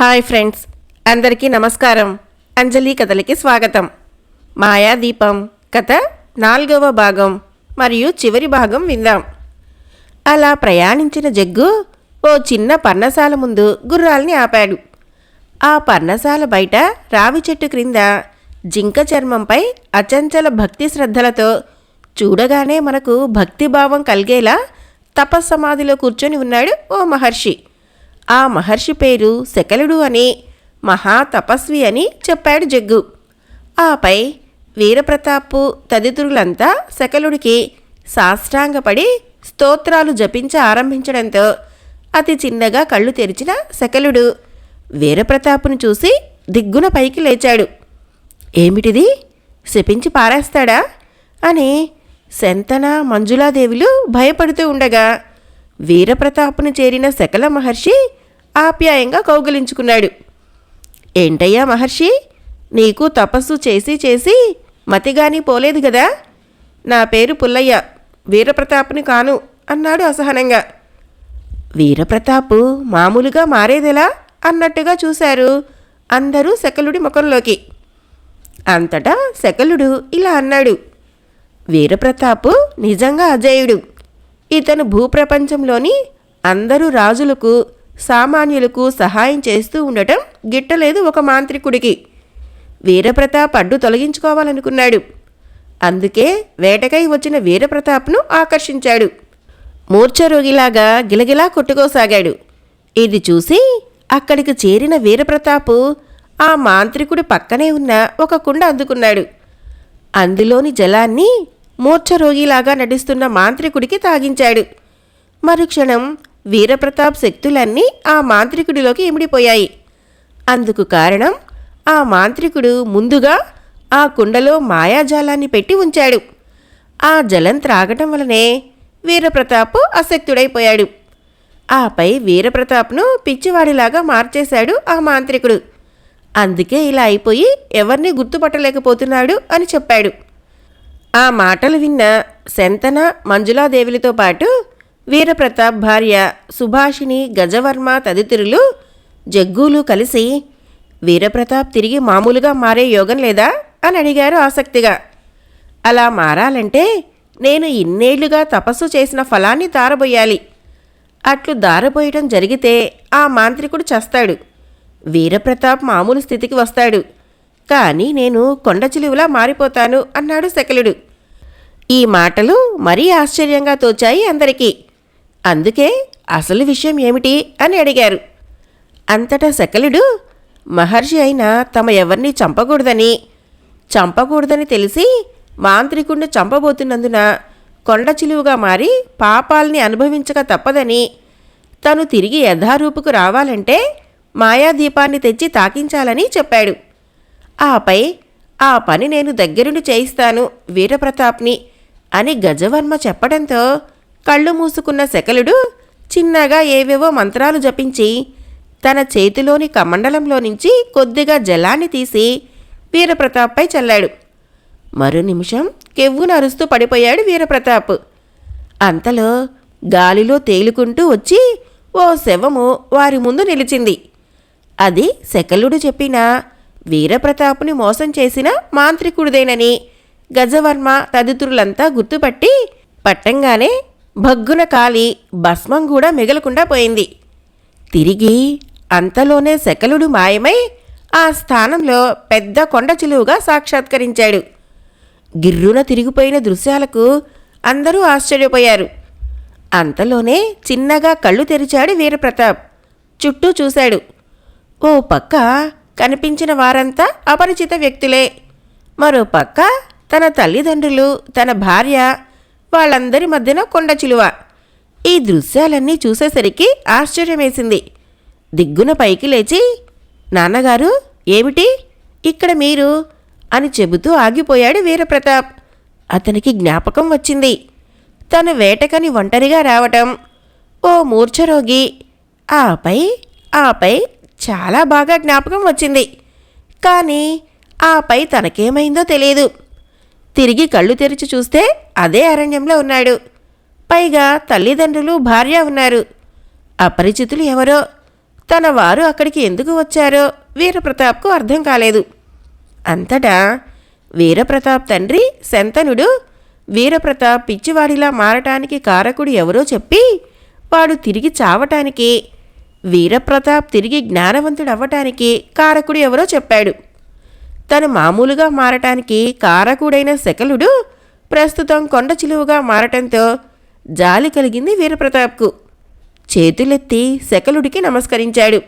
Hi friends అందరికీ నమస్కారం. అంజలి కథలకి స్వాగతం. మాయాదీపం కథ నాలుగవ భాగం మరియు చివరి భాగం విందాం. అలా ప్రయాణించిన జగ్గు ఓ చిన్న పర్ణశాల ముందు గుర్రాల్ని ఆపాడు. ఆ పర్ణశాల బయట రావి చెట్టు క్రింద జింక చర్మంపై అచంచల భక్తి శ్రద్ధలతో చూడగానే మనకు భక్తిభావం కలిగేలా తపస్సమాధిలో కూర్చొని ఉన్నాడు ఓ మహర్షి. ఆ మహర్షి పేరు శకలుడు అని మహాతపస్వి అని చెప్పాడు జగ్గు. ఆపై వీరప్రతాపు తదితరులంతా శకలుడికి సాష్టాంగపడి స్తోత్రాలు జపించ ఆరంభించడంతో అతి చిన్నగా కళ్ళు తెరిచిన శకలుడు వీరప్రతాపును చూసి దిగ్గున పైకి లేచాడు. ఏమిటిది? శపించి పారేస్తాడా? అని శంతన మంజులాదేవులు భయపడుతూ ఉండగా వీరప్రతాపును చేరిన శకల మహర్షి ఆప్యాయంగా కౌగిలించుకున్నాడు. ఏంటయ్యా మహర్షి నీకు తపస్సు చేసి చేసి మతిగాని పోలేదు కదా నా పేరు పుల్లయ్య వీరప్రతాప్ని కాను అన్నాడు అసహనంగా. వీరప్రతాపు మామూలుగా మారేదెలా? అన్నట్టుగా చూశారు అందరూ శకలుడి ముఖంలోకి. అంతటా శకలుడు ఇలా అన్నాడు వీరప్రతాపు నిజంగా అజేయుడు. ఇతను భూప్రపంచంలోని అందరూ రాజులకు సామాన్యులకు సహాయం చేస్తూ ఉండటం గిట్టలేదు ఒక మాంత్రికుడికి. వీరప్రతాప్ అడ్డు తొలగించుకోవాలనుకున్నాడు. అందుకే వేటకై వచ్చిన వీరప్రతాప్ను ఆకర్షించాడు. మూర్ఛరోగిలాగా గిలగిలా కొట్టుకోసాగాడు. ఇది చూసి అక్కడికి చేరిన వీరప్రతాపు ఆ మాంత్రికుడి పక్కనే ఉన్న ఒక కుండ అందుకున్నాడు. అందులోని జలాన్ని మూర్ఛరోగిలాగా నటిస్తున్న మాంత్రికుడికి తాగించాడు. మరుక్షణం వీరప్రతాప్ శక్తులన్నీ ఆ మాంత్రికుడిలోకి ఇమిడిపోయాయి. అందుకు కారణం ఆ మాంత్రికుడు ముందుగా ఆ కుండలో మాయాజాలాన్ని పెట్టి ఉంచాడు. ఆ జలం త్రాగటం వలనే వీరప్రతాప్ అసక్తుడైపోయాడు ఆపై వీరప్రతాప్ను పిచ్చివాడిలాగా మార్చేశాడు ఆ మాంత్రికుడు. అందుకే ఇలా అయిపోయి ఎవరిని గుర్తుపట్టలేకపోతున్నాడు అని చెప్పాడు. ఆ మాటలు విన్న శంతన మంజులాదేవులతో పాటు వీరప్రతాప్ భార్య సుభాషిణి గజవర్మ తదితరులు జగ్గూలు కలిసి వీరప్రతాప్ తిరిగి మామూలుగా మారే యోగం లేదా? అని అడిగారు ఆసక్తిగా. అలా మారాలంటే నేను ఇన్నేళ్ళుగా తపస్సు చేసిన ఫలాన్ని దారబోయాలి. అట్లు దారబోయటం జరిగితే ఆ మాంత్రికుడు చస్తాడు. వీరప్రతాప్ మామూలు స్థితికి వస్తాడు. కానీ నేను కొండచిలువులా మారిపోతాను అన్నాడు శకలుడు. ఈ మాటలు మరీ ఆశ్చర్యంగా తోచాయి అందరికీ. అందుకే అసలు విషయం ఏమిటి అని అడిగారు. అంతటా శకలుడు మహర్షి అయినా తమ ఎవరిని చంపకూడదని. చంపకూడదని తెలిసి మాంత్రికుణ్ణి చంపబోతున్నందున కొండ చిలువుగా మారి పాపాల్ని అనుభవించక తప్పదని. తను తిరిగి యథారూపుకు రావాలంటే మాయాదీపాన్ని తెచ్చి తాకించాలని చెప్పాడు. ఆపై ఆ పని నేను దగ్గరుండి చేయిస్తాను వీరప్రతాప్ని అని గజవర్మ చెప్పడంతో కళ్ళు మూసుకున్న శకలుడు చిన్నగా ఏవేవో మంత్రాలు జపించి తన చేతిలోని కమండలంలో నుంచి కొద్దిగా జలాన్ని తీసి వీరప్రతాప్పై చల్లాడు. మరో నిమిషం కెవ్వును అరుస్తూ పడిపోయాడు వీరప్రతాప్. అంతలో గాలిలో తేలుకుంటూ వచ్చి ఓ శవము వారి ముందు నిలిచింది. అది శకలుడు చెప్పిన వీరప్రతాపుని మోసం చేసిన మాంత్రికుడిదేనని గజవర్మ తదితరులంతా గుర్తుపట్టి పట్టంగానే భగ్గున కాలి భస్మం కూడా మిగలకుండా పోయింది. తిరిగి అంతలోనే శకలుడు మాయమై ఆ స్థానంలో పెద్ద కొండ చిలువుగా సాక్షాత్కరించాడు. గిర్రున తిరిగిపోయిన దృశ్యాలకు అందరూ ఆశ్చర్యపోయారు. అంతలోనే చిన్నగా కళ్ళు తెరిచాడు వీరప్రతాప్. చుట్టూ చూశాడు. ఓ పక్క కనిపించిన వారంతా అపరిచిత వ్యక్తులే. మరో పక్క తన తల్లిదండ్రులు తన భార్య వాళ్ళందరి మధ్యన కొండ చిలువ. ఈ దృశ్యాలన్నీ చూసేసరికి ఆశ్చర్యమేసింది. దిగ్గున పైకి లేచి నాన్నగారు ఏమిటి? ఇక్కడ మీరు? అని చెబుతూ ఆగిపోయాడు వీరప్రతాప్. అతనికి జ్ఞాపకం వచ్చింది. తను వేటకని ఒంటరిగా రావటం. ఓ మూర్ఛరోగి. ఆపై ఆపై చాలా బాగా జ్ఞాపకం వచ్చింది. కానీ ఆపై తనకేమైందో తెలియదు. తిరిగి కళ్ళు తెరిచి చూస్తే అదే అరణ్యంలో ఉన్నాడు. పైగా తల్లిదండ్రులు భార్య ఉన్నారు. అపరిచితులు ఎవరో? తన వారు అక్కడికి ఎందుకు వచ్చారో వీరప్రతాప్కు అర్థం కాలేదు. అంతటా వీరప్రతాప్ తండ్రి శంతనుడు వీరప్రతాప్ పిచ్చివాడిలా మారటానికి కారకుడు ఎవరో చెప్పి వాడు తిరిగి చావటానికి వీరప్రతాప్ తిరిగి జ్ఞానవంతుడవ్వటానికి కారకుడు ఎవరో చెప్పాడు. తను మామూలుగా మారటానికి కారకుడైన శకలుడు ప్రస్తుతం కొండ చిలువుగా మారటంతో జాలి కలిగింది వీరప్రతాప్కు. చేతులెత్తి శకలుడికి నమస్కరించాడు.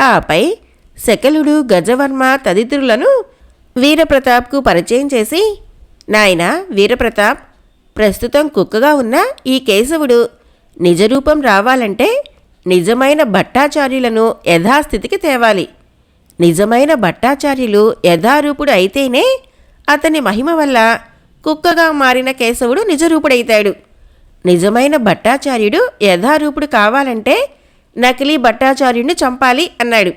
ఆపై శకలుడు గజవర్మ తదితరులను వీరప్రతాప్కు పరిచయం చేసి నాయన వీరప్రతాప్ ప్రస్తుతం కుక్కగా ఉన్న ఈ కేశవుడు నిజరూపం రావాలంటే నిజమైన భట్టాచార్యులను యథాస్థితికి తేవాలి. నిజమైన భట్టాచార్యులు యథారూపుడు అయితేనే అతని మహిమ వల్ల కుక్కగా మారిన కేశవుడు నిజరూపుడైతాడు. నిజమైన భట్టాచార్యుడు యథారూపుడు కావాలంటే నకిలీ భట్టాచార్యుడిని చంపాలి అన్నాడు.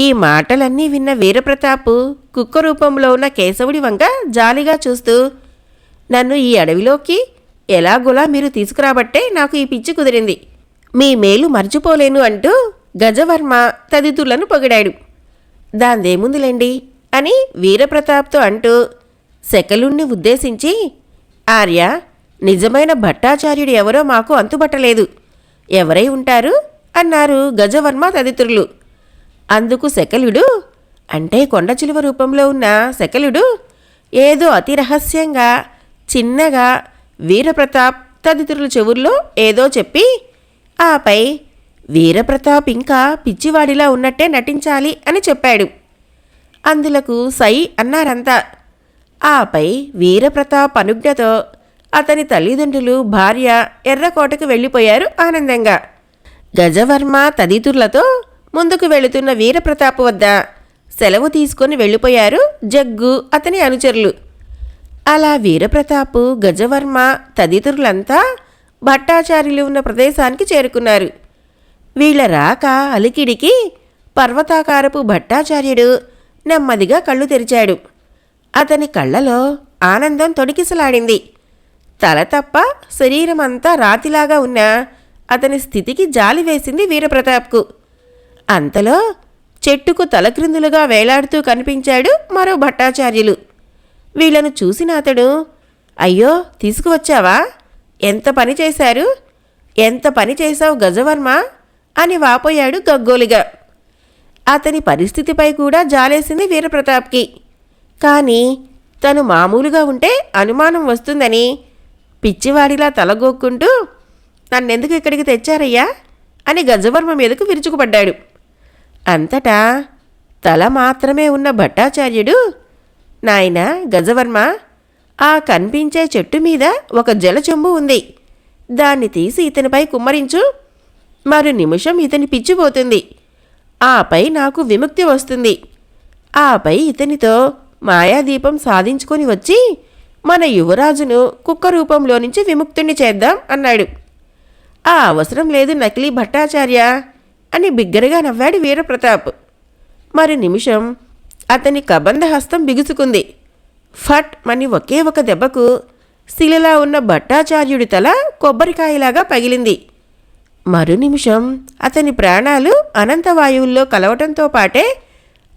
ఈ మాటలన్నీ విన్న వీరప్రతాపు కుక్క రూపంలో ఉన్న కేశవుడి వంక జాలిగా చూస్తూ నన్ను ఈ అడవిలోకి ఎలాగోలా మీరు తీసుకురాబట్టే నాకు ఈ పిచ్చి కుదిరింది. మీ మేలు మర్చిపోలేను అంటూ గజవర్మ తదితులను పొగిడాడు. దాందేముందిలేండి అని వీరప్రతాప్తో అంటూ శకలుణ్ణి ఉద్దేశించి ఆర్య నిజమైన భట్టాచార్యుడు ఎవరో మాకు అంతుబట్టలేదు. ఎవరై ఉంటారు? అన్నారు గజవర్మ తదితరులు. అందుకు శకలుడు? అంటే కొండచిలువ రూపంలో ఉన్న శకలుడు? ఏదో అతి రహస్యంగా చిన్నగా వీరప్రతాప్ తదితరుల చెవుల్లో ఏదో చెప్పి ఆపై వీరప్రతాప్ ఇంకా పిచ్చివాడిలా ఉన్నట్టే నటించాలి అని చెప్పాడు. అందులకు సై అన్నారంతా. ఆపై వీరప్రతాప్ అనుజ్ఞతో అతని తల్లిదండ్రులు భార్య ఎర్రకోటకు వెళ్ళిపోయారు ఆనందంగా. గజవర్మ తదితరులతో ముందుకు వెళుతున్న వీరప్రతాప్ వద్ద సెలవు తీసుకొని వెళ్ళిపోయారు జగ్గు అతని అనుచరులు. అలా వీరప్రతాపు గజవర్మ తదితరులంతా భట్టాచార్యులు ఉన్న ప్రదేశానికి చేరుకున్నారు. వీళ్ళ రాక అలికిడికి పర్వతాకారపు భట్టాచార్యుడు నెమ్మదిగా కళ్ళు తెరిచాడు. అతని కళ్ళలో ఆనందం తొడికిసలాడింది తల తప్ప శరీరమంతా రాతిలాగా ఉన్న అతని స్థితికి జాలి వేసింది వీరప్రతాప్కు. అంతలో చెట్టుకు తలక్రిందులుగా వేలాడుతూ కనిపించాడు మరో భట్టాచార్యులు. వీళ్ళను చూసిన అతడు అయ్యో తీసుకువచ్చావా? ఎంత పని చేశారు? ఎంత పని చేశావు గజవర్మ? అని వాపోయాడు గగ్గోలిగా. అతని పరిస్థితిపై కూడా జాలేసింది వీరప్రతాప్కి. కానీ తను మామూలుగా ఉంటే అనుమానం వస్తుందని పిచ్చివాడిలా తలగొక్కుంటూ నన్నెందుకు ఇక్కడికి తెచ్చారయ్యా? అని గజవర్మ మీదకు విరుచుకుపడ్డాడు. అంతటా తల మాత్రమే ఉన్న భట్టాచార్యుడు నాయన గజవర్మ ఆ కనిపించే చెట్టు మీద ఒక జలచొంబు ఉంది. దాన్ని తీసి ఇతనిపై కుమ్మరించు. మరు నిమిషం ఇతని పిచ్చిపోతుంది ఆపై నాకు విముక్తి వస్తుంది. ఆపై ఇతనితో మాయాదీపం సాధించుకొని వచ్చి మన యువరాజును కుక్క రూపంలో నుంచి విముక్తుణ్ణి చేద్దాం అన్నాడు. ఆ అవసరం లేదు నకిలీ భట్టాచార్య అని బిగ్గరగా నవ్వాడు వీరప్రతాప్. మరి నిమిషం అతని కబంధ హస్తం బిగుసుకుంది. ఫట్ మని ఒకే ఒక దెబ్బకు శిలలా ఉన్న భట్టాచార్యుడి తల కొబ్బరికాయలాగా పగిలింది. మరు నిమిషం. అతని ప్రాణాలు అనంతవాయువుల్లో కలవటంతో పాటే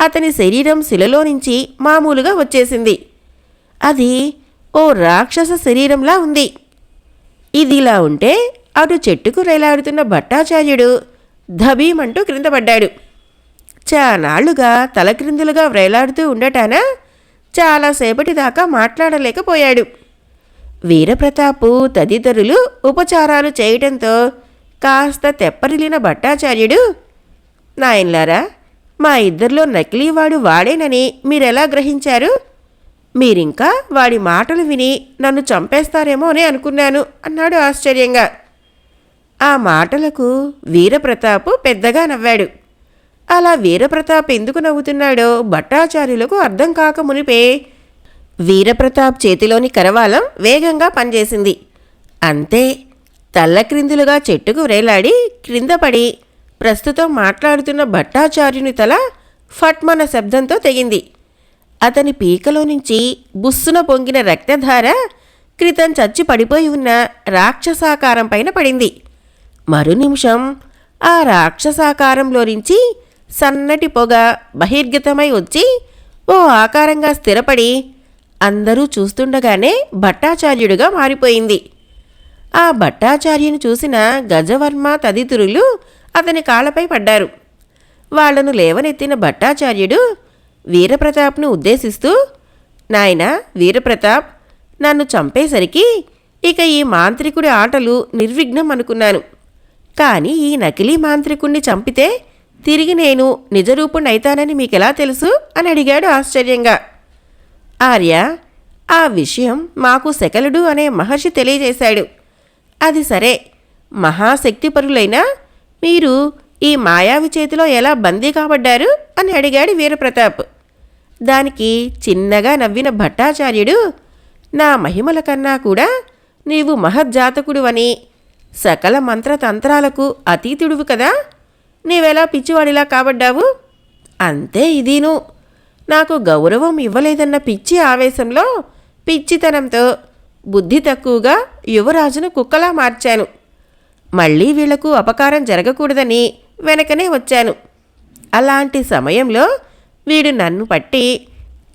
అతని శరీరం శిలలో నుంచి మామూలుగా వచ్చేసింది. అది ఓ రాక్షస శరీరంలా ఉంది. ఇదిలా ఉంటే అటు చెట్టుకు రేలాడుతున్న భట్టాచార్యుడు ధబీమంటూ క్రింద పడ్డాడు. చానాళ్ళుగా తలక్రిందులుగా వ్రేలాడుతూ ఉండటాన చాలాసేపటి దాకా మాట్లాడలేకపోయాడు. వీరప్రతాపు తదితరులు ఉపచారాలు చేయటంతో కాస్త తెప్పరిలిన భట్టాచార్యుడు నాయన్లారా మా ఇద్దరిలో నకిలీవాడు వాడేనని మీరెలా గ్రహించారు? మీరింకా వాడి మాటలు విని నన్ను చంపేస్తారేమో అని అనుకున్నాను అన్నాడు ఆశ్చర్యంగా. ఆ మాటలకు వీరప్రతాపు పెద్దగా నవ్వాడు. అలా వీరప్రతాప్ ఎందుకు నవ్వుతున్నాడో భట్టాచార్యులకు అర్థం కాక మునిపే వీరప్రతాప్ చేతిలోని కరవాలం వేగంగా పనిచేసింది. అంతే తల్లక్రిందులుగా చెట్టుకు వ్రేలాడి క్రింద పడి ప్రస్తుతం మాట్లాడుతున్న భట్టాచార్యుని తల ఫట్మన శబ్దంతో తెగింది. అతని పీకలో నుంచి బుస్సున పొంగిన రక్తధార క్రితం చచ్చి పడిపోయి ఉన్న రాక్షసాకారం పైన పడింది. మరు నిమిషం ఆ రాక్షసాకారంలో నుంచి సన్నటి పొగ బహిర్గతమై వచ్చి ఓ ఆకారంగా స్థిరపడి అందరూ చూస్తుండగానే భట్టాచార్యుడిగా మారిపోయింది. ఆ భట్టాచార్యుని చూసిన గజవర్మ తదితరులు అతని కాళ్ళపై పడ్డారు. వాళ్ళను లేవనెత్తిన భట్టాచార్యుడు వీరప్రతాప్ను ఉద్దేశిస్తూ నాయనా వీరప్రతాప్ నన్ను చంపేసరికి ఇక ఈ మాంత్రికుడి ఆటలు నిర్విఘ్నం అనుకున్నాను. కానీ ఈ నకిలీ మాంత్రికుణ్ణి చంపితే తిరిగి నేను నిజరూపుణ్ణైతానని మీకెలా తెలుసు? అని అడిగాడు ఆశ్చర్యంగా. ఆర్య ఆ విషయం మాకు శకలుడు అనే మహర్షి తెలియజేశాడు. అది సరే. మహాశక్తిపరులైన మీరు ఈ మాయావి చేతిలో ఎలా బందీ కాబడ్డారు? అని అడిగాడు వీరప్రతాప్. దానికి చిన్నగా నవ్విన భట్టాచార్యుడు నా మహిమల కన్నా కూడా నీవు మహజ్జాతకుడు అని సకల మంత్రతంత్రాలకు అతీతుడువు కదా. నీవెలా పిచ్చివాడిలా కాబడ్డావు? అంతే ఇదీను. నాకు గౌరవం ఇవ్వలేదన్న పిచ్చి ఆవేశంలో పిచ్చితనంతో బుద్ధి తక్కువగా యువరాజును కుక్కలా మార్చాను. మళ్ళీ వీళ్ళకు అపకారం జరగకూడదని వెనకనే వచ్చాను. అలాంటి సమయంలో వీడు నన్ను పట్టి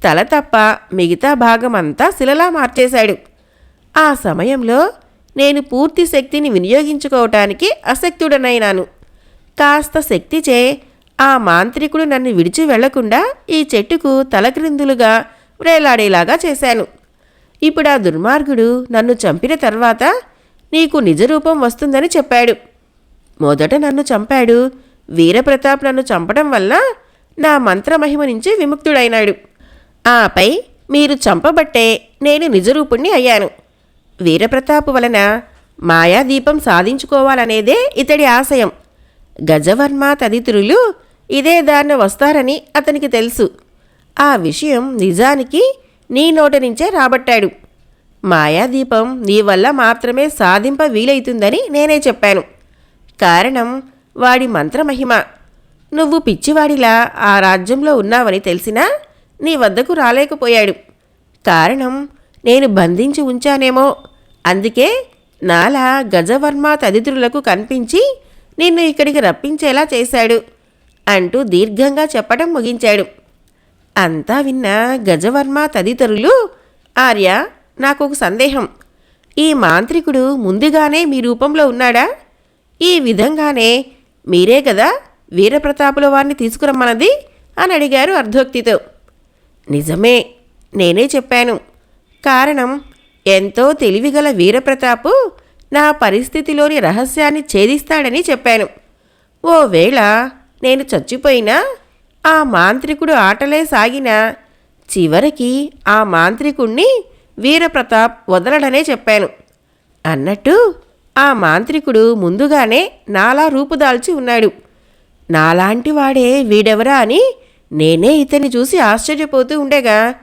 తల తప్ప మిగతా భాగమంతా శిలలా మార్చేశాడు. ఆ సమయంలో నేను పూర్తి శక్తిని వినియోగించుకోవటానికి అసక్తుడనైనాను. కాస్త శక్తిచే ఆ మాంత్రికుడు నన్ను విడిచి వెళ్ళకుండా ఈ చెట్టుకు తలక్రిందులుగా వ్రేలాడేలాగా చేశాను. ఇప్పుడు ఆ దుర్మార్గుడు నన్ను చంపిన తర్వాత నీకు నిజరూపం వస్తుందని చెప్పాడు. మొదట నన్ను చంపాడు. వీరప్రతాప్ నన్ను చంపడం వల్ల నా మంత్రమహిమ నుంచి విముక్తుడైనాడు. ఆపై మీరు చంపబట్టే నేను నిజరూపుణ్ణి అయ్యాను. వీరప్రతాప్ వలన మాయాదీపం సాధించుకోవాలనేదే ఇతడి ఆశయం. గజవర్మ తదితరులు ఇదే దారిన వస్తారని అతనికి తెలుసు. ఆ విషయం నిజానికి నీ నోటి నుంచే రాబట్టాడు. మాయాదీపం నీ వల్ల మాత్రమే సాధింప వీలైతుందని నేనే చెప్పాను. కారణం వాడి మంత్రమహిమ. నువ్వు పిచ్చివాడిలా ఆ రాజ్యంలో ఉన్నావని తెలిసినా నీ వద్దకు రాలేకపోయాడు. కారణం నేను బంధించి ఉంచానేమో. అందుకే నాలా గజవర్మ తదితరులకు కనిపించి నిన్ను ఇక్కడికి రప్పించేలా చేశాడు అంటూ దీర్ఘంగా చెప్పడం ముగించాడు. అంతా విన్న గజవర్మ తదితరులు ఆర్య నాకు ఒక సందేహం. ఈ మాంత్రికుడు ముందుగానే మీ రూపంలో ఉన్నాడా? ఈ విధంగానే మీరే కదా వీరప్రతాపుల వారిని తీసుకురమ్మన్నది? అని అడిగారు అర్ధోక్తితో. నిజమే నేనే చెప్పాను. కారణం ఎంతో తెలివిగల వీరప్రతాపు నా పరిస్థితిలోని రహస్యాన్ని ఛేదిస్తాడని చెప్పాను. ఓవేళ నేను చచ్చిపోయినా ఆ మాంత్రికుడు ఆటలే సాగినా. చివరికి ఆ మాంత్రికుణ్ణి వీరప్రతాప్ వదలడనే చెప్పాను. అన్నట్టు ఆ మాంత్రికుడు ముందుగానే నాలా రూపుదాల్చి ఉన్నాడు. నాలాంటి వాడే వీడెవరా అని నేనే ఇతన్ని చూసి ఆశ్చర్యపోతూ ఉండగా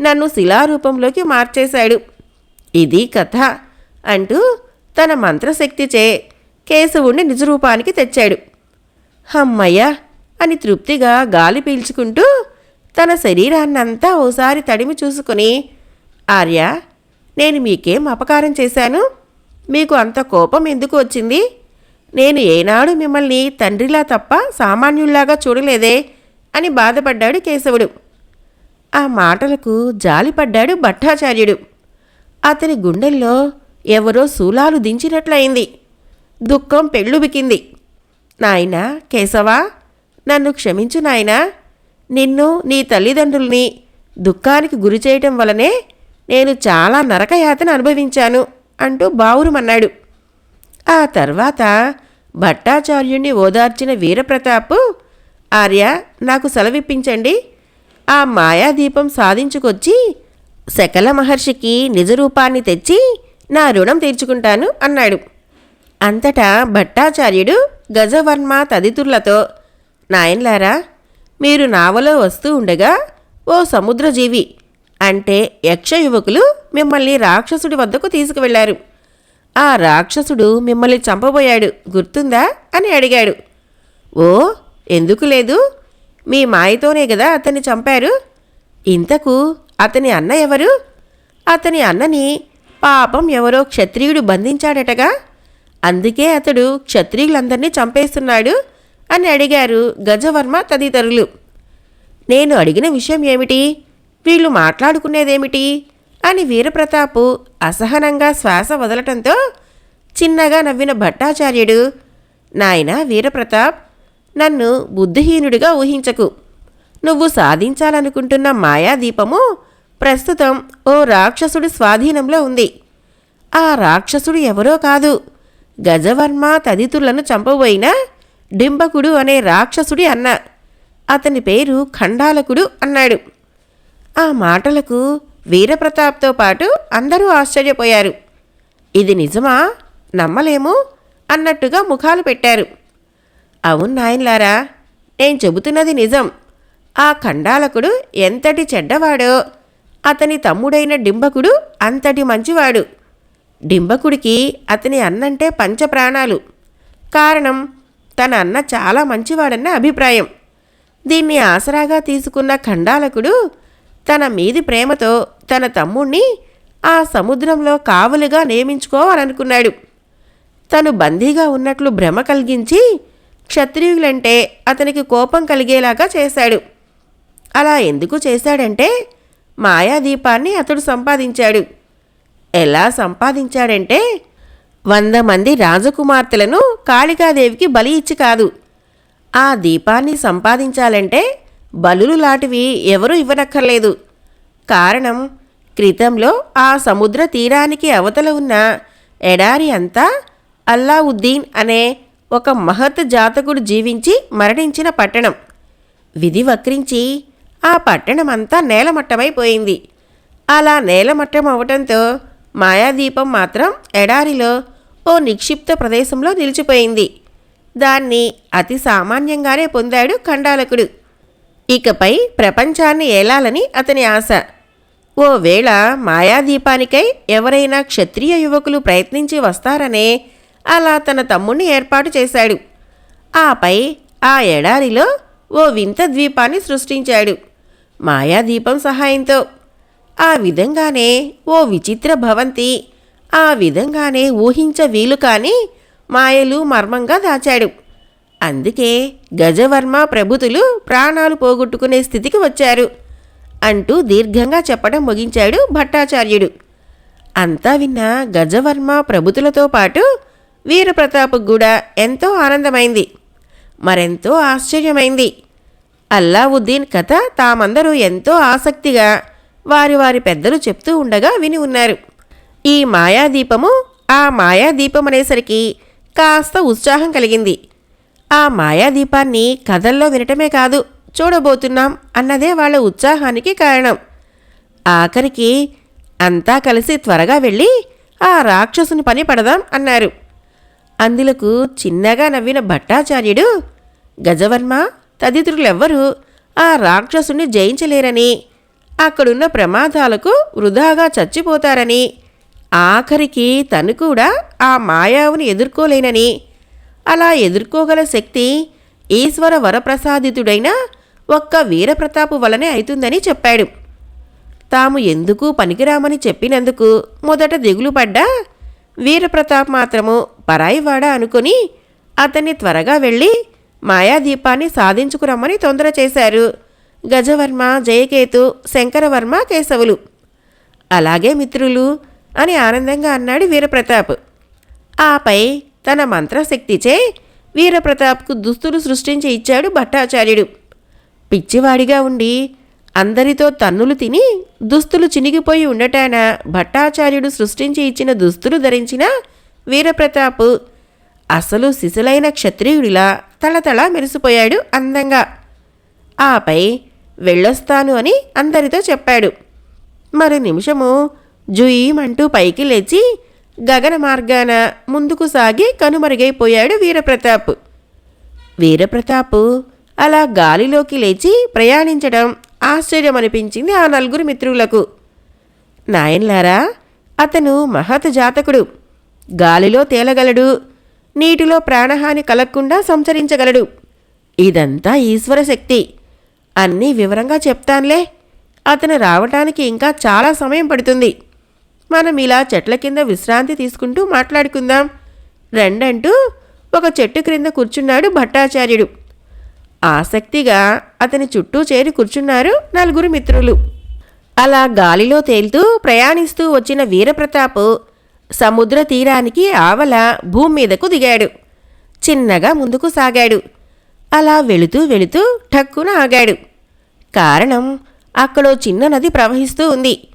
నన్ను శిలారూపంలోకి మార్చేశాడు. ఇది కథ అంటూ తన మంత్రశక్తిచే కేశవుణ్ణి నిజరూపానికి తెచ్చాడు. హమ్మయ్య అని తృప్తిగా గాలి పీల్చుకుంటూ తన శరీరాన్నంతా ఓసారి తడిమి చూసుకుని ఆర్య నేను మీకేం అపకారం చేశాను? మీకు అంత కోపం ఎందుకు వచ్చింది? నేను ఏనాడు మిమ్మల్ని తండ్రిలా తప్ప సామాన్యుల్లాగా చూడలేదే అని బాధపడ్డాడు కేశవుడు. ఆ మాటలకు జాలిపడ్డాడు భట్టాచార్యుడు. అతని గుండెల్లో ఎవరో శూలాలు దించినట్లయింది. దుఃఖం పెళ్ళుబికింది. నాయనా కేశవా నన్ను క్షమించు నాయనా. నిన్ను నీ తల్లిదండ్రుల్ని దుఃఖానికి గురి చేయటం వలనే నేను చాలా నరకయాతన అనుభవించాను అంటూ బావురుమన్నాడు ఆ తర్వాత భట్టాచార్యుణ్ణి ఓదార్చిన వీరప్రతాపు ఆర్య నాకు సెలవిప్పించండి. ఆ మాయాదీపం సాధించుకొచ్చి శకల మహర్షికి నిజరూపాన్ని తెచ్చి నా రుణం తీర్చుకుంటాను అన్నాడు. అంతటా భట్టాచార్యుడు గజవర్మ తదితుర్లతో నాయన్లారా మీరు నావలో వస్తూ ఉండగా ఓ సముద్రజీవి అంటే యక్ష యువకులు మిమ్మల్ని రాక్షసుడి వద్దకు తీసుకువెళ్ళారు ఆ రాక్షసుడు మిమ్మల్ని చంపబోయాడు గుర్తుందా? అని అడిగాడు. ఓ ఎందుకు లేదు? మీ మాయతోనే కదా అతన్ని చంపారు? ఇంతకు అతని అన్న ఎవరు? అతని అన్నని పాపం ఎవరో క్షత్రియుడు బంధించాడటగా? అందుకే అతడు క్షత్రియులందరినీ చంపేస్తున్నాడు అని అడిగారు గజవర్మ తదితరులు. నేను అడిగిన విషయం ఏమిటి? వీళ్ళు మాట్లాడుకునేదేమిటి? అని వీరప్రతాపు అసహనంగా శ్వాస వదలటంతో చిన్నగా నవ్విన భట్టాచార్యుడు నాయన వీరప్రతాప్ నన్ను బుద్ధిహీనుడిగా ఊహించకు. నువ్వు సాధించాలనుకుంటున్న మాయాదీపము ప్రస్తుతం ఓ రాక్షసుడి స్వాధీనంలో ఉంది. ఆ రాక్షసుడు ఎవరో కాదు. గజవర్మ తదితులను చంపబోయినా డింబకుడు అనే రాక్షసుడి అన్న అతని పేరు ఖండాలకుడు అన్నాడు. ఆ మాటలకు వీరప్రతాప్తో పాటు అందరూ ఆశ్చర్యపోయారు. ఇది నిజమా? నమ్మలేము? అన్నట్టుగా ముఖాలు పెట్టారు. అవును నాయన్లారా నేను చెబుతున్నది నిజం. ఆ ఖండాలకుడు ఎంతటి చెడ్డవాడో అతని తమ్ముడైన డింబకుడు అంతటి మంచివాడు. డింబకుడికి అతని అన్నంటే పంచప్రాణాలు. కారణం తన అన్న చాలా మంచివాడన్న అభిప్రాయం. దీన్ని ఆసరాగా తీసుకున్న ఖండాలకుడు తన మీది ప్రేమతో తన తమ్ముణ్ణి ఆ సముద్రంలో కావలుగా నియమించుకోవాలనుకున్నాడు. తను బందీగా ఉన్నట్లు భ్రమ కలిగించి క్షత్రియులంటే అతనికి కోపం కలిగేలాగా చేశాడు. అలా ఎందుకు చేశాడంటే మాయాదీపాన్ని అతడు సంపాదించాడు. ఎలా సంపాదించాడంటే వంద మంది రాజకుమార్తెలను కాళికాదేవికి బలి ఇచ్చి కాదు. ఆ దీపాన్ని సంపాదించాలంటే బలులు లాంటివి ఎవరూ ఇవ్వనక్కర్లేదు. కారణం క్రితంలో ఆ సముద్ర తీరానికి అవతల ఉన్న ఎడారి అంతా అల్లావుద్దీన్ అనే ఒక మహత్ జాతకుడు జీవించి మరణించిన పట్టణం. విధి వక్రించి ఆ పట్టణమంతా నేలమట్టమైపోయింది. అలా నేలమట్టం అవటంతో మాయాదీపం మాత్రం ఎడారిలో ఓ నిక్షిప్త ప్రదేశంలో నిలిచిపోయింది. దాన్ని అతి సామాన్యంగానే పొందాడు ఖండాలకుడు. ఇకపై ప్రపంచాన్ని ఏలాలని అతని ఆశ. ఓ వేళ మాయాదీపానికై ఎవరైనా క్షత్రియ యువకులు ప్రయత్నించి వస్తారనే అలా తన తమ్ముణ్ణి ఏర్పాటు చేశాడు. ఆపై ఆ ఎడారిలో ఓ వింత ద్వీపాన్ని సృష్టించాడు. మాయాదీపం సహాయంతో ఆ విధంగానే ఓ విచిత్ర భవంతి. ఆ విధంగానే ఊహించ వీలు కాని మాయలు మర్మంగా దాచాడు. అందుకే గజవర్మ ప్రభుతులు ప్రాణాలు పోగొట్టుకునే స్థితికి వచ్చారు. అంటూ దీర్ఘంగా చెప్పడం ముగించాడు భట్టాచార్యుడు. అంతా విన్న గజవర్మ ప్రభుతులతో పాటు వీరప్రతాప్ కూడా ఎంతో ఆనందమైంది. మరెంతో ఆశ్చర్యమైంది. అల్లావుద్దీన్ కథ తామందరూ ఎంతో ఆసక్తిగా వారి వారి పెద్దలు చెప్తూ ఉండగా విని ఉన్నారు. ఈ మాయాదీపము ఆ మాయాదీపం అనేసరికి కాస్త ఉత్సాహం కలిగింది. ఆ మాయాదీపాన్ని కథల్లో వినటమే కాదు చూడబోతున్నాం అన్నదే వాళ్ళ ఉత్సాహానికి కారణం. ఆఖరికి అంతా కలిసి త్వరగా వెళ్ళి ఆ రాక్షసుని పని పడదాం అన్నారు. అందులకు చిన్నగా నవ్విన భట్టాచార్యుడు గజవర్మ తదితరులెవ్వరూ ఆ రాక్షసుని జయించలేరని అక్కడున్న ప్రమాదాలకు వృధాగా చచ్చిపోతారని. ఆఖరికి తను కూడా ఆ మాయావుని ఎదుర్కోలేనని. అలా ఎదుర్కోగల శక్తి ఈశ్వర వరప్రసాదితుడైన ఒక్క వీరప్రతాపు వలనే అవుతుందని చెప్పాడు. తాము ఎందుకు పనికిరామని చెప్పినందుకు మొదట దిగులు పడ్డా వీరప్రతాప్ మాత్రము పరాయివాడ అనుకుని అతన్ని త్వరగా వెళ్ళి మాయాదీపాన్ని సాధించుకురమ్మని తొందర చేశారు. గజవర్మ జయకేతు శంకరవర్మ కేశవులు. అలాగే మిత్రులు అని ఆనందంగా అన్నాడు వీరప్రతాప్. ఆపై తన మంత్రశక్తిచే వీరప్రతాప్కు దుస్తులు సృష్టించి ఇచ్చాడు భట్టాచార్యుడు. పిచ్చివాడిగా ఉండి అందరితో తన్నులు తిని దుస్తులు చినిగిపోయి ఉండటాన భట్టాచార్యుడు సృష్టించి ఇచ్చిన దుస్తులు ధరించిన వీరప్రతాప్ అసలు శిశులైన క్షత్రియుడిలా తళతళ మెరిసిపోయాడు అందంగా. ఆపై వెళ్ళొస్తాను అని అందరితో చెప్పాడు. మరు నిమిషము జుయీమంటూ పైకి లేచి గగన మార్గాన ముందుకు సాగి కనుమరుగైపోయాడు వీరప్రతాప్. వీరప్రతాప్ అలా గాలిలోకి లేచి ప్రయాణించడం ఆశ్చర్యమనిపించింది ఆ నలుగురు మిత్రులకు. నాయన్లారా అతను మహత్ జాతకుడు. గాలిలో తేలగలడు నీటిలో ప్రాణహాని కలగకుండా సంచరించగలడు. ఇదంతా ఈశ్వర శక్తి అన్నీ వివరంగా చెప్తానులే. అతను రావటానికి ఇంకా చాలా సమయం పడుతుంది. మనం ఇలా చెట్ల కింద విశ్రాంతి తీసుకుంటూ మాట్లాడుకుందాం. రెండంటూ ఒక చెట్టు క్రింద కూర్చున్నాడు భట్టాచార్యుడు. ఆసక్తిగా అతని చుట్టూ చేరి కూర్చున్నారు నలుగురు మిత్రులు. అలా గాలిలో తేలుతూ ప్రయాణిస్తూ వచ్చిన వీరప్రతాప్ సముద్ర తీరానికి ఆవల భూమి మీదకు దిగాడు. చిన్నగా ముందుకు సాగాడు. అలా వెళుతూ వెళుతూ ఠక్కున ఆగాడు. కారణం అక్కడో చిన్న నది ప్రవహిస్తూ ఉంది.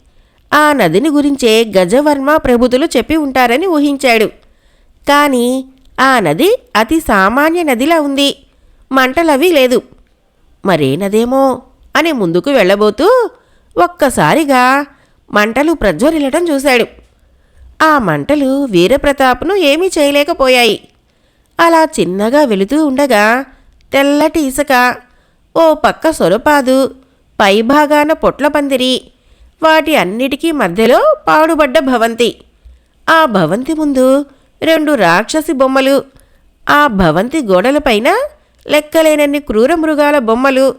ఆ నదిని గురించే గజవర్మ ప్రభుతులు చెప్పి ఉంటారని ఊహించాడు. కానీ ఆ నది అతి సామాన్య నదిలా ఉంది. మంటలవి లేదు. మరే నదేమో అని ముందుకు వెళ్ళబోతూ ఒక్కసారిగా మంటలు ప్రజ్వరిల్లటం చూశాడు. ఆ మంటలు వీరప్రతాప్ను ఏమీ చేయలేకపోయాయి. అలా చిన్నగా వెళుతూ ఉండగా తెల్లటి ఇసుక ఓ పక్క సొరపాదు పైభాగాన పొట్ల పందిరి వాటి అన్నిటికీ మధ్యలో పాడుబడ్డ భవంతి. ఆ భవంతి ముందు రెండు రాక్షసి బొమ్మలు ఆ భవంతి గోడలపైన లెక్కలేనన్ని క్రూర మృగాల బొమ్మలు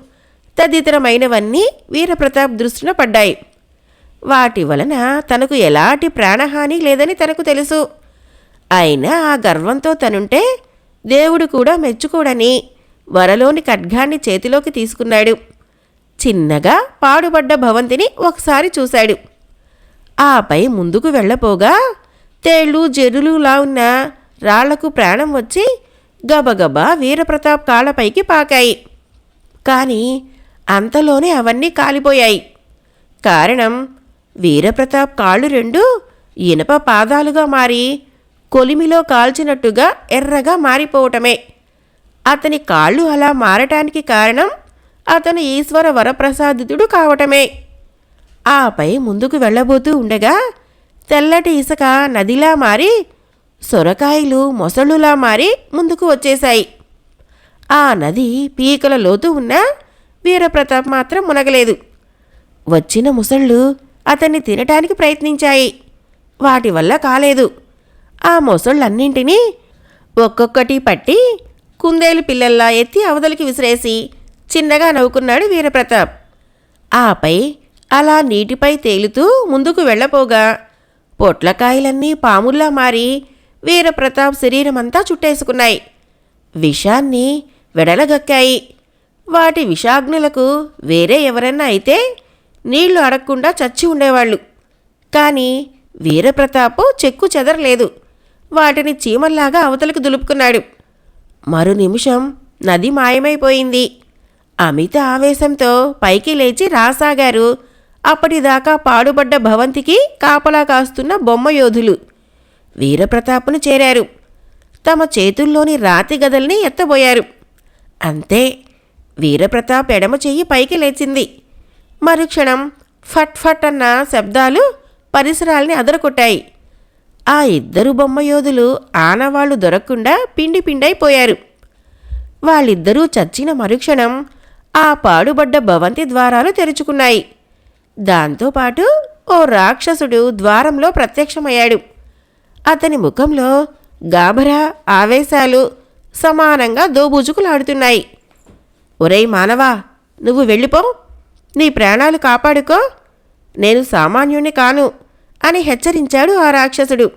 తదితరమైనవన్నీ వీరప్రతాప్ దృష్టిన పడ్డాయి. వాటి వలన తనకు ఎలాంటి ప్రాణహాని లేదని తనకు తెలుసు. అయినా ఆ గర్వంతో తనుంటే దేవుడు కూడా మెచ్చుకోడని వరలోని ఖడ్గాన్ని చేతిలోకి తీసుకున్నాడు. చిన్నగా పాడుబడ్డ భవంతిని ఒకసారి చూశాడు. ఆపై ముందుకు వెళ్ళపోగా తేళ్ళు జెరులులా ఉన్న రాళ్ళకు ప్రాణం వచ్చి గబగబా వీరప్రతాప్ కాళ్ళపైకి పాకాయి. కానీ అంతలోనే అవన్నీ కాలిపోయాయి. కారణం వీరప్రతాప్ కాళ్ళు రెండు ఇనప పాదాలుగా మారి కొలిమిలో కాల్చినట్టుగా ఎర్రగా మారిపోవటమే. అతని కాళ్ళు అలా మారటానికి కారణం అతను ఈశ్వర వరప్రసాదితుడు కావటమే. ఆపై ముందుకు వెళ్ళబోతూ ఉండగా తెల్లటి ఇసుక నదిలా మారి సొరకాయలు మొసళ్ళులా మారి ముందుకు వచ్చేశాయి. ఆ నది పీకల లోతు ఉన్న వీరప్రతాప్ మాత్రం మునగలేదు. వచ్చిన ముసళ్ళు అతన్ని తినటానికి ప్రయత్నించాయి. వాటి వల్ల కాలేదు. ఆ మొసళ్ళన్నింటినీ ఒక్కొక్కటి పట్టి కుందేలు పిల్లల్లా ఎత్తి అవతలికి విసిరేసి చిన్నగా నవ్వుకున్నాడు వీరప్రతాప్. ఆపై అలా నీటిపై తేలుతూ ముందుకు వెళ్ళపోగా పొట్లకాయలన్నీ పాముల్లా మారి వీరప్రతాప్ శరీరమంతా చుట్టేసుకున్నాయి. విషాన్ని వెడలగక్కాయి. వాటి విషాగ్నులకు వేరే ఎవరన్నా అయితే నీళ్ళు అడగకుండా చచ్చి ఉండేవాళ్ళు. కానీ వీరప్రతాపు చెక్కు చెదరలేదు. వాటిని చీమల్లాగా అవతలకు దులుపుకున్నాడు. మరు నిమిషం నది మాయమైపోయింది. అమిత ఆవేశంతో పైకి లేచి రాసాగారు. అప్పటిదాకా పాడుబడ్డ భవంతికి కాపలా కాస్తున్న బొమ్మ యోధులు వీరప్రతాపును చేరారు. తమ చేతుల్లోని రాతి గదల్ని ఎత్తబోయారు. అంతే వీరప్రతాప్ ఎడమ చెయ్యి పైకి లేచింది. మరుక్షణం ఫట్ ఫట్ అన్న శబ్దాలు పరిసరాల్ని అదరకొట్టాయి ఆ ఇద్దరు బొమ్మ యోధులు ఆనవాళ్ళు దొరకకుండా పిండి పిండైపోయారు. వాళ్ళిద్దరూ చచ్చిన మరుక్షణం ఆ పాడుబడ్డ భవంతి ద్వారాలు తెరుచుకున్నాయి. దాంతోపాటు ఓ రాక్షసుడు ద్వారంలో ప్రత్యక్షమయ్యాడు. అతని ముఖంలో గాభరా ఆవేశాలు సమానంగా దోబూజుకులాడుతున్నాయి. ఒరేయ్ మానవా నువ్వు వెళ్ళిపో. నీ ప్రాణాలు కాపాడుకో. నేను సామాన్యుణ్ణి కాను. అని హెచ్చరించాడు ఆ రాక్షసుడు.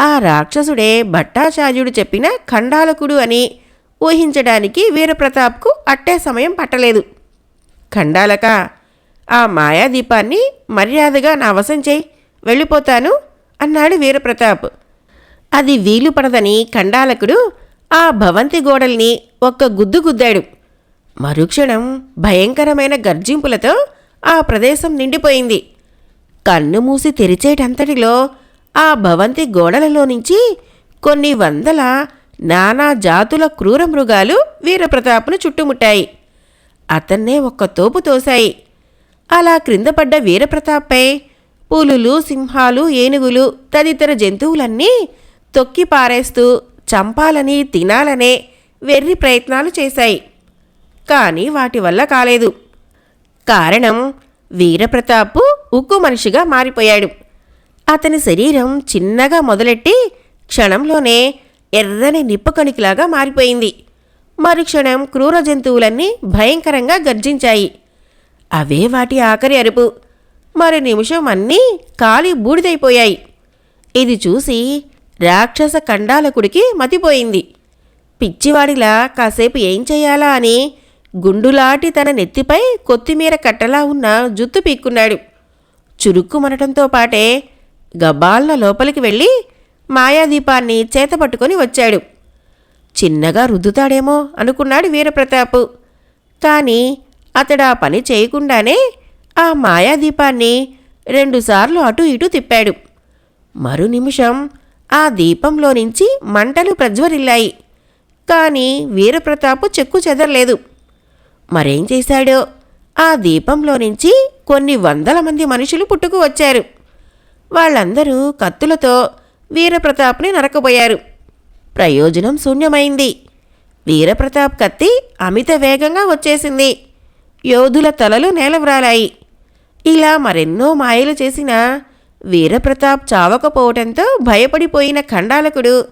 ఆ రాక్షసుడే భట్టాచార్యుడు చెప్పిన ఖండాలకుడు అని ఊహించడానికి వీరప్రతాప్కు అట్టే సమయం పట్టలేదు. ఖండాలక ఆ మాయాదీపాన్ని మర్యాదగా నా వశం చేయి వెళ్ళిపోతాను అన్నాడు వీరప్రతాప్. అది వీలు పడదని ఖండాలకుడు ఆ భవంతి గోడల్ని ఒక్క గుద్దు గుద్దాడు. మరుక్షణం భయంకరమైన గర్జింపులతో ఆ ప్రదేశం నిండిపోయింది. కన్ను మూసి తెరిచేటంతటిలో ఆ భవంతి గోడలలో నుంచి కొన్ని వందల నానా జాతుల క్రూర మృగాలు వీరప్రతాప్ను చుట్టుముట్టాయి. అతన్నే ఒక్క తోపు తోశాయి. అలా క్రిందపడ్డ వీరప్రతాప్పై పులులు సింహాలు ఏనుగులు తదితర జంతువులన్నీ తొక్కి పారేస్తూ చంపాలని తినాలనే వెర్రి ప్రయత్నాలు చేశాయి. కానీ వాటి వల్ల కాలేదు. కారణం వీరప్రతాపు ఉక్కు మనిషిగా మారిపోయాడు. అతని శరీరం చిన్నగా మొదలెట్టి క్షణంలోనే ఎర్రని నిప్పకణికిలాగా మారిపోయింది. మరుక్షణం క్రూర జంతువులన్నీ భయంకరంగా గర్జించాయి. అవే వాటి ఆఖరి అరుపు. మరి నిమిషం అన్నీ కాలి బూడిదైపోయాయి. ఇది చూసి రాక్షస కండాలకుడికి మతిపోయింది. పిచ్చివాడిలా కాసేపు ఏం చేయాలా అని గుండులాటి తన నెత్తిపై కొత్తిమీర కట్టలా ఉన్న జుత్తు పీక్కున్నాడు. చురుక్కుమనటంతో పాటే గబ్బాళ్ళ లోపలికి వెళ్ళి మాయాదీపాన్ని చేతపట్టుకొని వచ్చాడు. చిన్నగా రుద్దుతాడేమో అనుకున్నాడు వీరప్రతాపు. కానీ అతడు ఆ పని చేయకుండానే ఆ మాయాదీపాన్ని రెండుసార్లు అటు ఇటు తిప్పాడు. మరు నిమిషం ఆ దీపంలో నుంచి మంటలు ప్రజ్వరిల్లాయి. కానీ వీరప్రతాపు చెక్కు చెదరలేదు. మరేం చేశాడో? ఆ దీపంలో నుంచి కొన్ని వందల మంది మనుషులు పుట్టుకు వచ్చారు. వాళ్ళందరూ కత్తులతో వీరప్రతాప్ని నరకబోయారు. ప్రయోజనం శూన్యమైంది. వీరప్రతాప్ కత్తి అమిత వేగంగా వచ్చేసింది. యోధుల తలలు నేలవ్రాలాయి. ఇలా మరెన్నో మాయలు చేసిన వీరప్రతాప్ చావకపోవటంతో భయపడిపోయిన ఖండాలకుడు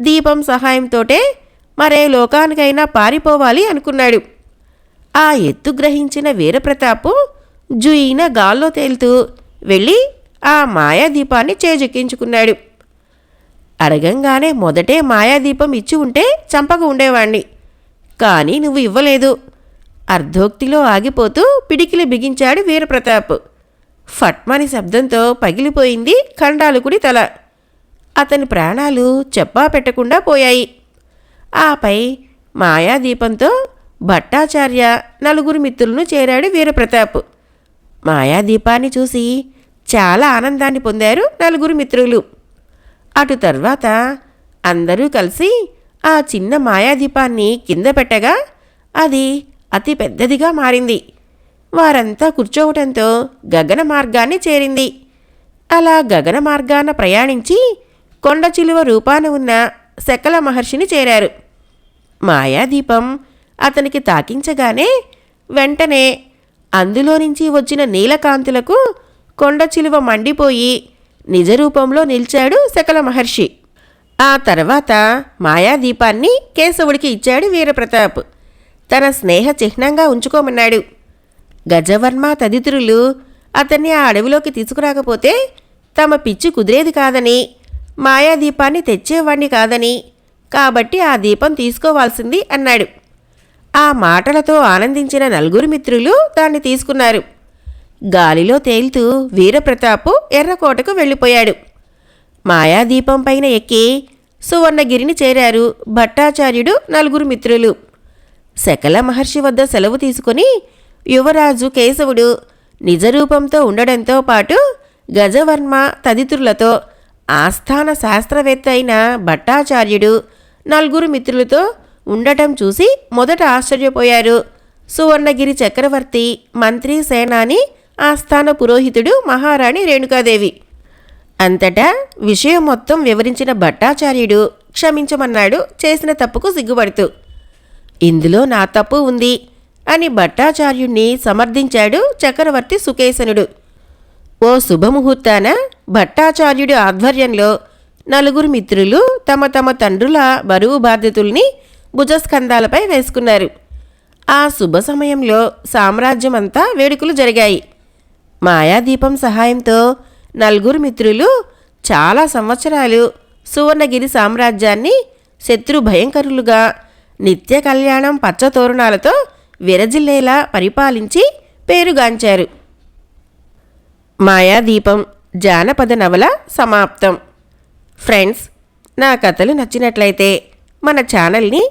దీపం సహాయంతోటే మరే లోకానికైనా పారిపోవాలి అనుకున్నాడు. ఆ ఎత్తు గ్రహించిన వీరప్రతాపు జుయిన గాల్లో తేలుతూ వెళ్ళి ఆ మాయాదీపాన్ని చేజెక్కించుకున్నాడు. అడగంగానే మొదటే మాయాదీపం ఇచ్చి ఉంటే చంపక ఉండేవాణ్ణి. కానీ నువ్వు ఇవ్వలేదు. అర్ధోక్తిలో ఆగిపోతూ పిడికిలి బిగించాడు వీరప్రతాప్. ఫట్మని శబ్దంతో పగిలిపోయింది ఖండాలుకుడి తల. అతని ప్రాణాలు చెప్పా పెట్టకుండా పోయాయి. ఆపై మాయాదీపంతో భట్టాచార్య నలుగురు మిత్రులను చేరాడు వీరప్రతాప్. మాయాదీపాన్ని చూసి చాలా ఆనందాన్ని పొందారు నలుగురు మిత్రులు. అటు తర్వాత అందరూ కలిసి ఆ చిన్న మాయాదీపాన్ని కింద పెట్టగా అది అతి పెద్దదిగా మారింది. వారంతా కూర్చోవటంతో గగన మార్గాన్ని చేరింది. అలా గగన మార్గాన ప్రయాణించి కొండ చిలువ రూపాన ఉన్న శకల మహర్షిని చేరారు. మాయాదీపం అతనికి తాకించగానే వెంటనే అందులో నుంచి వచ్చిన నీలకాంతులకు కొండ చిలువ మండిపోయి నిజరూపంలో నిలిచాడు శకల మహర్షి. ఆ తర్వాత మాయాదీపాన్ని కేశవుడికి ఇచ్చాడు వీరప్రతాప్. తన స్నేహ చిహ్నంగా ఉంచుకోమన్నాడు. గజవర్మ తదితరులు అతన్ని ఆ అడవిలోకి తీసుకురాకపోతే తమ పిచ్చి కుదిరేది కాదని మాయాదీపాన్ని తెచ్చేవాణ్ణి కాదని కాబట్టి ఆ దీపం తీసుకోవాల్సింది అన్నాడు. ఆ మాటలతో ఆనందించిన నలుగురు మిత్రులు దాన్ని తీసుకున్నారు. గాలిలో తేలుతూ వీరప్రతాపు ఎర్రకోటకు వెళ్ళిపోయాడు. మాయాదీపం పైన ఎక్కి సువర్ణగిరిని చేరారు భట్టాచార్యుడు నలుగురు మిత్రులు. శకల మహర్షి వద్ద సెలవు తీసుకుని యువరాజు కేశవుడు నిజరూపంతో ఉండడంతో పాటు గజవర్మ తదితరులతో ఆస్థాన శాస్త్రవేత్త అయిన భట్టాచార్యుడు నలుగురు మిత్రులతో ఉండటం చూసి మొదట ఆశ్చర్యపోయారు. సువర్ణగిరి చక్రవర్తి మంత్రి సేనాని ఆస్థాన పురోహితుడు మహారాణి రేణుకాదేవి. అంతటా విషయం మొత్తం వివరించిన భట్టాచార్యుడు క్షమించమన్నాడు చేసిన తప్పుకు సిగ్గుపడుతూ. ఇందులో నా తప్పు ఉంది అని భట్టాచార్యుణ్ణి సమర్థించాడు చక్రవర్తి సుకేశనుడు. ఓ శుభముహూర్తాన భట్టాచార్యుడి ఆధ్వర్యంలో నలుగురు మిత్రులు తమ తమ తండ్రుల బరువు బాధ్యతుల్ని భుజస్కంధాలపై వేసుకున్నారు. ఆ శుభ సమయంలో సామ్రాజ్యమంతా వేడుకలు జరిగాయి. మాయాదీపం సహాయంతో నలుగురు మిత్రులు చాలా సంవత్సరాలు సువర్ణగిరి సామ్రాజ్యాన్ని శత్రు భయంకరులుగా నిత్య కళ్యాణం పచ్చతోరణాలతో విరజిల్లేలా పరిపాలించి పేరుగాంచారు. మాయాదీపం జానపద నవల సమాప్తం. ఫ్రెండ్స్ నా కథలు నచ్చినట్లయితే మన ఛానల్ని